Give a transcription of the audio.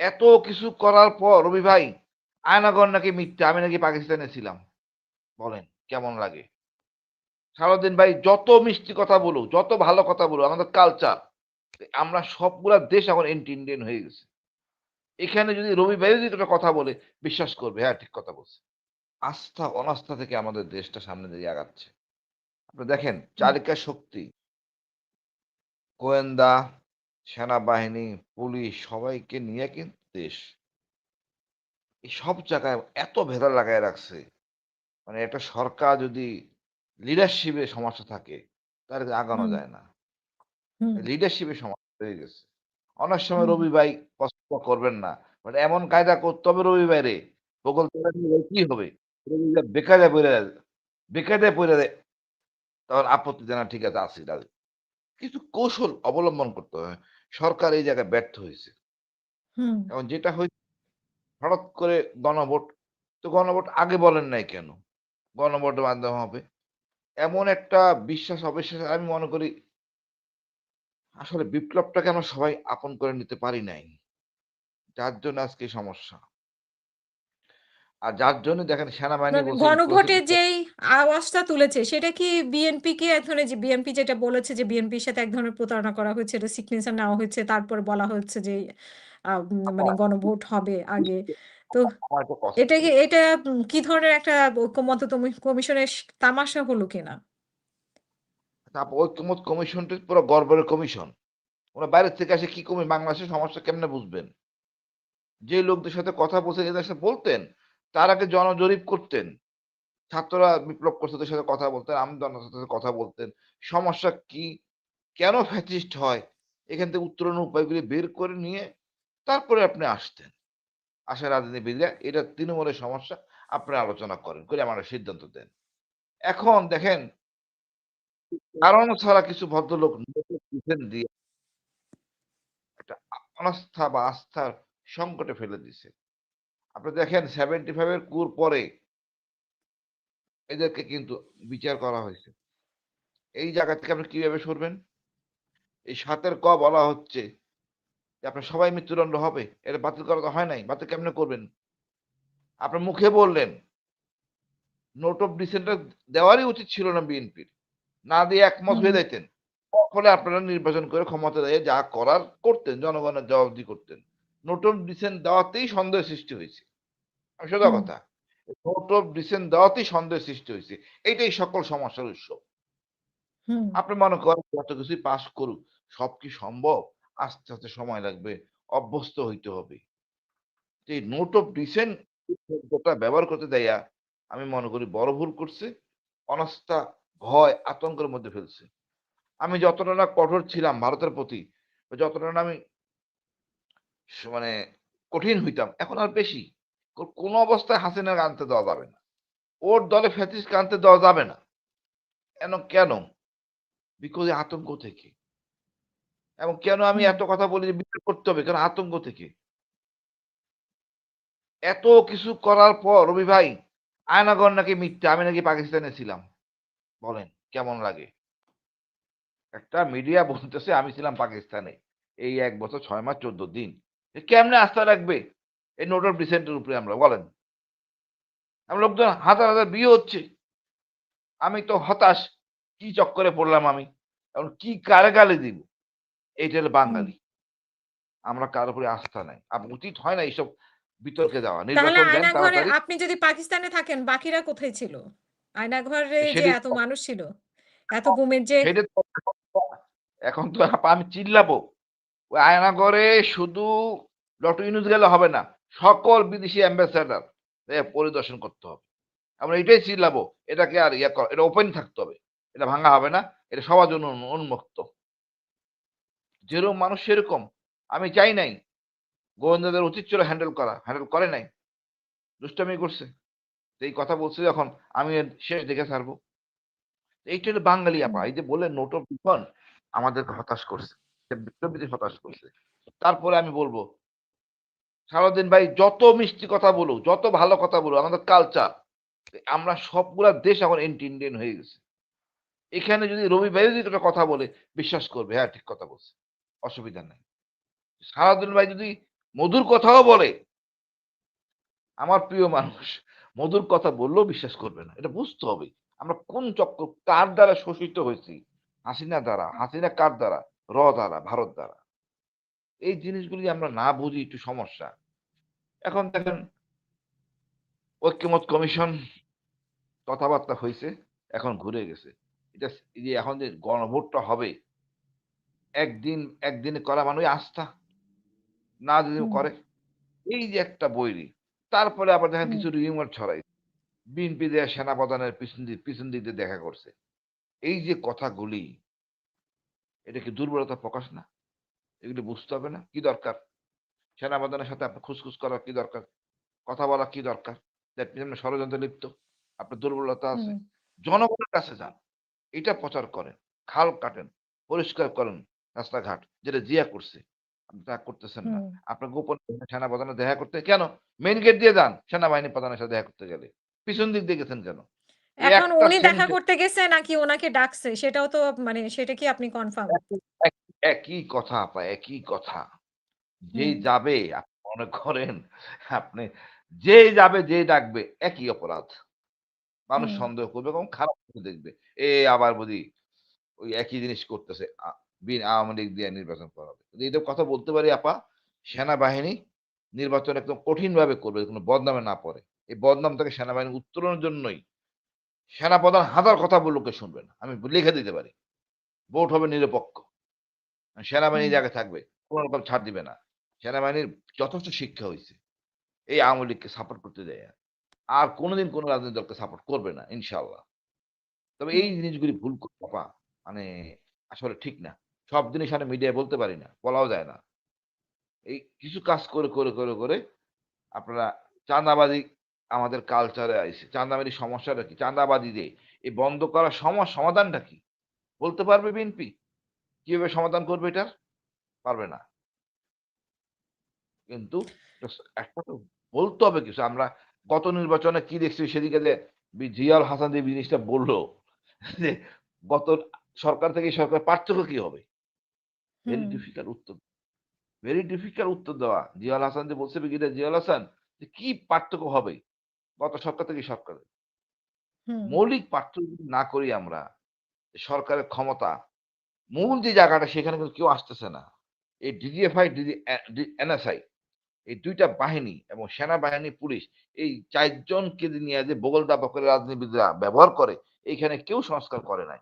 এত কিছু করার পর, রবি ভাই, আয়নাগর নাকি মিথ্যা, আমি নাকি পাকিস্তানে ছিলাম। বলেন, কেমন লাগে? সারাদিন ভাই, যত মিষ্টি কথা বলুক, যত ভালো কথা বলুক, আমাদের কালচার আমরা সবগুলা দেশ এখন এন্টি ইন্ডিয়ান হয়ে গেছে। এখানে যদি রবি ভাই যদি একটা কথা বলে, বিশ্বাস করবে হ্যাঁ ঠিক কথা বলছে। আস্থা, অনাস্থা থেকে আমাদের দেশটা সামনে দিয়ে আগাচ্ছে। আপনি দেখেন, চালিকা শক্তি, গোয়েন্দা সেনাবাহিনী পুলিশ সবাইকে নিয়ে কিন্তু দেশ। এই সব জায়গায় এত ভেদা লাগায় রাখছে। মানে একটা সরকার যদি লিডারশিপে সমস্যা থাকে তার আগানো যায় না। হুম, লিডারশিপে সমস্যা হয়ে গেছে। অনেক সময় রবি ভাই কষ্ট করবেন না। মানে এমন কায়দা করতে হবে রবি ভাই রে। বগল তোলা নিয়ে কি হবে? রবি ভাই বেকারে পড়ে বেকারে পড়ে দেয় তখন আপত্তি জানা ঠিক আছে আসি কিছু কৌশল অবলম্বন করতে হয় সরকার এই জায়গায় ব্যর্থ হয়েছে। এবং এখন যেটা হয়েছে হঠাৎ করে গণভোট তো গণভোট আগে বলেন নাই কেন? গণভোটের মাধ্যমে হবে। এমন একটা বিশ্বাস অবিশ্বাস আমি মনে করি আসলে বিপ্লবটাকে আমরা সবাই আপন করে নিতে পারি নাই। যার জন্য আজকে সমস্যা। আর যার জন্য দেখেন সেনাবাহিনী মানে গণভোটে প্রসিকিউশন যেই আওয়াজটা তুলেছে সেটা কি বিএনপি কে এক ধরনের যে বিএনপি যেটা বলেছে যে বিএনপির সাথে এক ধরনের প্রতারণা করা হয়েছে এটা সিগনেচার নেওয়া হয়েছে তারপর বলা হচ্ছে যে মানে গণভোট হবে আগে। তো এটা কি এটা কি ধরনের একটা ঐক্যমত্য তমি- কমিশনের তামাশা হলো কিনা? তারপর ঐক্যমত কমিশনটা পুরো গর্বের কমিশন। ওরা বাইরের থেকে আসে কি কমে বাংলাদেশের সমস্যা কেমনে বুঝবেন? যে লোকদের সাথে কথা বলছে এদের সাথে বলতেন তার আগে জনজরিপ করতেন। ছাত্ররা বিপ্লব করছে সাথে কথা বলতেন আমদানের সাথে কথা বলতেন। সমস্যা কি? কেন ফ্যাসিস্ট হয়? এখান থেকে উত্তরণের উপায়গুলি বের করে নিয়ে তারপরে আপনি আসতেন। আসা রাজনীতিবিদরা, এটা তৃণমূলের সমস্যা, আপনি আলোচনা করেন, করে আমার সিদ্ধান্ত দেন। এখন দেখেন, কারণ ছাড়া কিছু ভদ্রলোক দিয়ে একটা অনাস্থা বা আস্থার সংকটে ফেলে দিছে আপনি দেখেন সেভেন্টি ফাইভের কুর পরে এদেরকে কিন্তু বিচার করা হয়েছে। এই জায়গা থেকে আপনি কীভাবে সরবেন? এই সাতের ক বলা হচ্ছে যে আপনার সবাই মৃত্যুদণ্ড হবে এটা বাতিল করা তো হয় নাই বাতিল কেমনে করবেন? আপনার মুখে বললেন নোট অফ ডিসেন্টটা দেওয়ারই উচিত ছিল না বিএনপির। না দিয়ে একমত হয়ে। যাইতেন। ফলে আপনারা নির্বাচন করে ক্ষমতা দিয়ে যা করার করতেন জনগণের জবাবদি করতেন। নোট অফ ডিসেন্ট দেওয়াতেই সন্দেহ সৃষ্টি হয়েছে। সোজা কথা নোট অফ ডিসেন্ট দেওয়াতেই সন্দেহ সৃষ্টি হয়েছে। এইটাই সকল সমস্যার উৎস। আপনি মনে করেন যত কিছুই পাস করুক সব কি সম্ভব? আস্তে আস্তে সময় লাগবে অভ্যস্ত হইতে হবে। এই নোট অফ ডিসেন্ট শব্দটা ব্যবহার করতে দেয়া আমি মনে করি বড় ভুল করছে অনাস্থা ভয় আতঙ্কের মধ্যে ফেলছে। আমি যতটা না কঠোর ছিলাম ভারতের প্রতি যতটা না আমি মানে কঠিন হইতাম এখন আর বেশি। কো- কোনো অবস্থায় হাসিনা আনতে দেওয়া যাবে না। ওর দলে ফ্যাসিস্টকে আনতে দেওয়া যাবে না। কেন কেন? বিকজ আতঙ্ক থেকে। এবং কেন আমি এত কথা বলি যে বিচার করতে হবে? কেন? আতঙ্ক থেকে। এত কিছু করার পর রবি ভাই আয়নাগর নাকি মিথ্যা? আমি নাকি পাকিস্তানে ছিলাম। বলেন কেমন লাগে? একটা মিডিয়া বলতেছে আমি ছিলাম পাকিস্তানে। এই এক বছর ছয় মাস চোদ্দ দিন। কেমনে আস্থা রাখবে? এই নোট অফ ডিসেন্টের উপরে আমরা বলেন। আমার লোকজন হাজার হাজার বিয়ে হচ্ছে। আমি তো হতাশ কি চক্করে পড়লাম আমি? এখন কি কারে গালে দিব? এইটা হলো বাঙালি। আমরা কার উপরে আস্থা নাই? আর উচিত হয় না এইসব বিতর্কে যাওয়া। আয়নাঘরে আপনি যদি পাকিস্তানে থাকেন বাকিরা কোথায় ছিল? আয়নাঘরে যে এত মানুষ ছিল এত গুমের যে এখন তো- আমি চিল্লাবো। ওই আয়নাগরে শুধু ডক্টর ইউনুস গেলে হবে না। সকল বিদেশি অ্যাম্বাসেডার পরিদর্শন করতে হবে। আমরা এটাই চিল্লাবো, এটাকে আর ইয়ে কর, এটা ওপেন থাকতে হবে। এটা ভাঙা হবে না, এটা সবার জন্য উন্মুক্ত। যেরকম মানুষ সেরকম। আমি চাই নাই, গোয়েন্দাদের উচিত ছিল হ্যান্ডেল করা হ্যান্ডেল করে নাই। দুষ্টামি করছে। এই কথা বলছে যখন, আমি শেষ দেখে ছাড়বো। এইটা হলো বাঙালি আপা। এই যে বলে নোট অফ আমাদেরকে হতাশ করছে। বিপ্লবীদের হতাশ করছে। তারপরে আমি বলব সারাদিন ভাই, যত মিষ্টি কথা বলুক, যত ভালো কথা বলুক, আমাদের কালচার আমরা সবগুলা দেশ এখন এন্টি ইন্ডিয়ান হয়ে গেছে। এখানে যদি রবি ভাই যদি একটা কথা বলে, বিশ্বাস করবে হ্যাঁ ঠিক কথা বলছে, অসুবিধা নেই। সারাদিন ভাই যদি মধুর কথাও বলে, আমার প্রিয় মানুষ, মধুর কথা বললেও বিশ্বাস করবে না, এটা বুঝতে হবে। আমরা কোন চক্র, কার দ্বারা শোষিত হয়েছি? হাসিনা দ্বারা, হাসিনা কার দ্বারা? র দ্বারা, ভারত দ্বারা। এই জিনিসগুলি আমরা না বুঝি একটু সমস্যা। এখন দেখেন ঐক্যমত কমিশন কথাবার্তা হয়েছে এখন ঘুরে গেছে। এটা যে এখন যে গণভোটটা হবে একদিন একদিনে করা মানে ওই আস্থা না যদি করে। এই যে একটা বৈরি তারপরে আবার দেখেন। কিছু রিউমার ছড়াই বিএনপি দেয়া সেনা প্রধানের পিছন দিক পিছন দিক দিয়ে দেখা করছে। এই যে কথাগুলি এটা কি দুর্বলতা প্রকাশ না? এগুলি বুঝতে হবে না। কি দরকার? সেনা প্রধানের সাথে আপনার খুসখুস করা কি দরকার? কথা বলা কি দরকার? মিনস ষড়যন্ত্রে লিপ্ত। আপনার দুর্বলতা আছে। জনগণের কাছে যান। এটা প্রচার করেন। খাল কাটেন। পরিষ্কার করেন রাস্তাঘাট যেটা জিয়া করছে। আপনি তা করতেছেন না। আপনার গোপন সেনা প্রধানের দেখা করতে কেন? মেইন গেট দিয়ে যান। সেনাবাহিনী প্রধানের সাথে দেখা করতে গেলে। পিছন দিক দিয়ে গেছেন কেন? এখন উনি দেখা করতে গেছে নাকি ওনাকে ডাকছে? সেটাও তো মানে সেটা কি আপনি কনফার্ম একই- কথা আপা একই কথা। যেই হুম। যাবে আপনি মনে করেন আপনি যেই যাবে যে ডাকবে একই অপরাধ। মানুষ হুম। সন্দেহ করবে এবং খারাপ চোখে দেখবে। এ আবার বুঝি ওই একই জিনিস করতেছে আ- বিন আওয়ামী লীগ দিয়ে নির্বাচন করাবে। কিন্তু এটা কথা বলতে পারি আপা সেনাবাহিনী নির্বাচন একদম কঠিন ভাবে করবে কোনো বদনামে না পড়ে। এই বদনাম থেকে সেনাবাহিনী উত্তরণের জন্যই সেনাপ্রধান হাজার কথা বললোকে শুনবে না। আমি লিখে দিতে পারি। ভোট হবে নিরপেক্ষ। সেনাবাহিনী হুম। জায়গায় থাকবে কোনো রকম ছাড় দিবে না। সেনাবাহিনীর যথেষ্ট শিক্ষা হয়েছে। এই আওয়ামী লীগকে সাপোর্ট করতে দেয়। আর কোনোদিন কোনো রাজনৈতিক দলকে সাপোর্ট করবে না ইনশাল্লাহ তবে এই জিনিসগুলি ভুল পাপা মানে আসলে ঠিক না। সব জিনিস আমি মিডিয়ায় বলতে পারি না বলাও যায় না। এই কিছু কাজ করে করে করে করে আপনারা চাঁদাবাজি আমাদের কালচারে আইছে। চাঁদাবাজি সমস্যাটা কি? চাঁদাবাজি দিয়ে এই বন্ধ করার সমস্যা সমাধানটা কি? বলতে পারবে বিএনপি? কীভাবে সমাধান করবে এটার? পারবে না। কিন্তু একটা তো বলতে হবে কিছু। আমরা গত নির্বাচনে কি দেখছি? সেদিকে যে জিয়াউল হাসান যে জিনিসটা বলল যে গত সরকার থেকে সরকার পার্থক্য কি হবে? ভেরি ডিফিকাল্ট উত্তর। ভেরি ডিফিকাল্ট উত্তর দেওয়া। জিয়াউল হাসান যে বলছে জিয়াউল হাসান যে কি পার্থক্য হবে গত সরকার থেকে এই সরকারের? মৌলিক পার্থক্য না করি আমরা সরকারের ক্ষমতা মূল যে জায়গাটা, সেখানে কিন্তু কেউ আসতেছে না। এই ডিজিএফআই ডিজি এনএসআই, এই দুইটা বাহিনী এবং সেনাবাহিনী, পুলিশ, এই চারজনকে নিয়ে যে বগল দাবা করে রাজনীতিবিদরা ব্যবহার করে, এইখানে কেউ সংস্কার করে নাই।